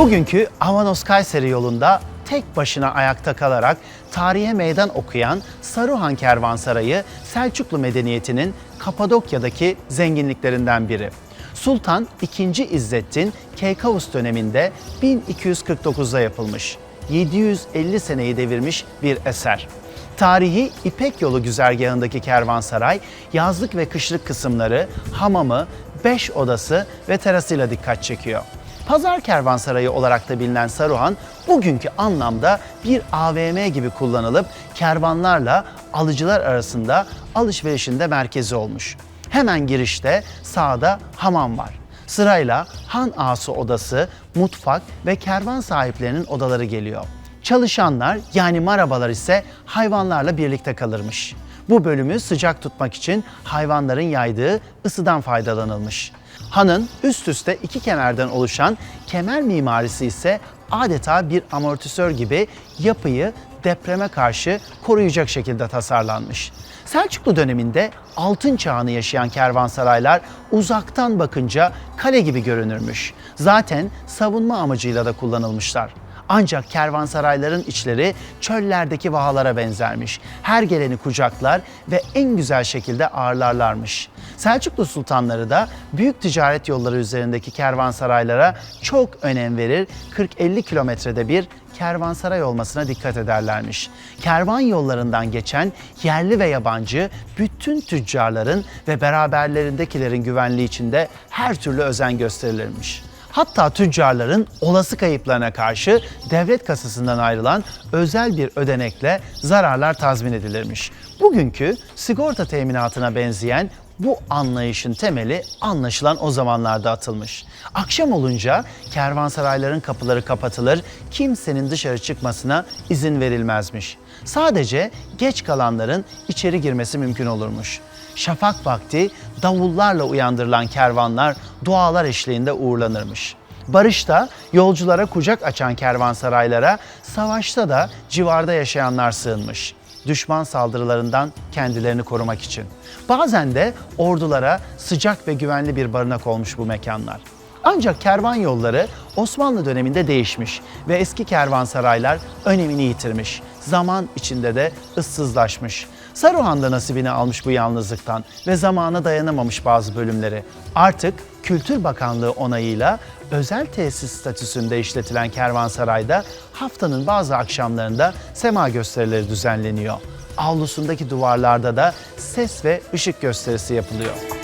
Bugünkü Avanos Kayseri yolunda tek başına ayakta kalarak tarihe meydan okuyan Saruhan Kervansarayı Selçuklu medeniyetinin Kapadokya'daki zenginliklerinden biri. Sultan II. İzzettin Keykavus döneminde 1249'da yapılmış. 750 seneyi devirmiş bir eser. Tarihi İpek Yolu güzergahındaki kervansaray, yazlık ve kışlık kısımları, hamamı, 5 odası ve terasıyla dikkat çekiyor. Pazar Kervansarayı olarak da bilinen Saruhan, bugünkü anlamda bir AVM gibi kullanılıp kervanlarla alıcılar arasında alışverişinde merkezi olmuş. Hemen girişte sağda hamam var. Sırayla han ağası odası, mutfak ve kervan sahiplerinin odaları geliyor. Çalışanlar yani marabalar ise hayvanlarla birlikte kalırmış. Bu bölümü sıcak tutmak için hayvanların yaydığı ısıdan faydalanılmış. Hanın üst üste iki kemerden oluşan kemer mimarisi ise adeta bir amortisör gibi yapıyı depreme karşı koruyacak şekilde tasarlanmış. Selçuklu döneminde altın çağını yaşayan kervansaraylar uzaktan bakınca kale gibi görünürmüş. Zaten savunma amacıyla da kullanılmışlar. Ancak kervansarayların içleri çöllerdeki vahalara benzermiş. Her geleni kucaklar ve en güzel şekilde ağırlarlarmış. Selçuklu sultanları da büyük ticaret yolları üzerindeki kervansaraylara çok önem verir. 40-50 kilometrede bir kervansaray olmasına dikkat ederlermiş. Kervan yollarından geçen yerli ve yabancı bütün tüccarların ve beraberlerindekilerin güvenliği içinde her türlü özen gösterilirmiş. Hatta tüccarların olası kayıplarına karşı devlet kasasından ayrılan özel bir ödenekle zararlar tazmin edilirmiş. Bugünkü sigorta teminatına benzeyen bu anlayışın temeli anlaşılan o zamanlarda atılmış. Akşam olunca kervansarayların kapıları kapatılır, kimsenin dışarı çıkmasına izin verilmezmiş. Sadece geç kalanların içeri girmesi mümkün olurmuş. Şafak vakti davullarla uyandırılan kervanlar dualar eşliğinde uğurlanırmış. Barışta yolculara kucak açan kervansaraylara, savaşta da civarda yaşayanlar sığınmış. Düşman saldırılarından kendilerini korumak için. Bazen de ordulara sıcak ve güvenli bir barınak olmuş bu mekanlar. Ancak kervan yolları Osmanlı döneminde değişmiş ve eski kervansaraylar önemini yitirmiş. Zaman içinde de ıssızlaşmış. Saruhan da nasibini almış bu yalnızlıktan ve zamana dayanamamış bazı bölümleri. Artık Kültür Bakanlığı onayıyla özel tesis statüsünde işletilen kervansarayda haftanın bazı akşamlarında sema gösterileri düzenleniyor. Avlusundaki duvarlarda da ses ve ışık gösterisi yapılıyor.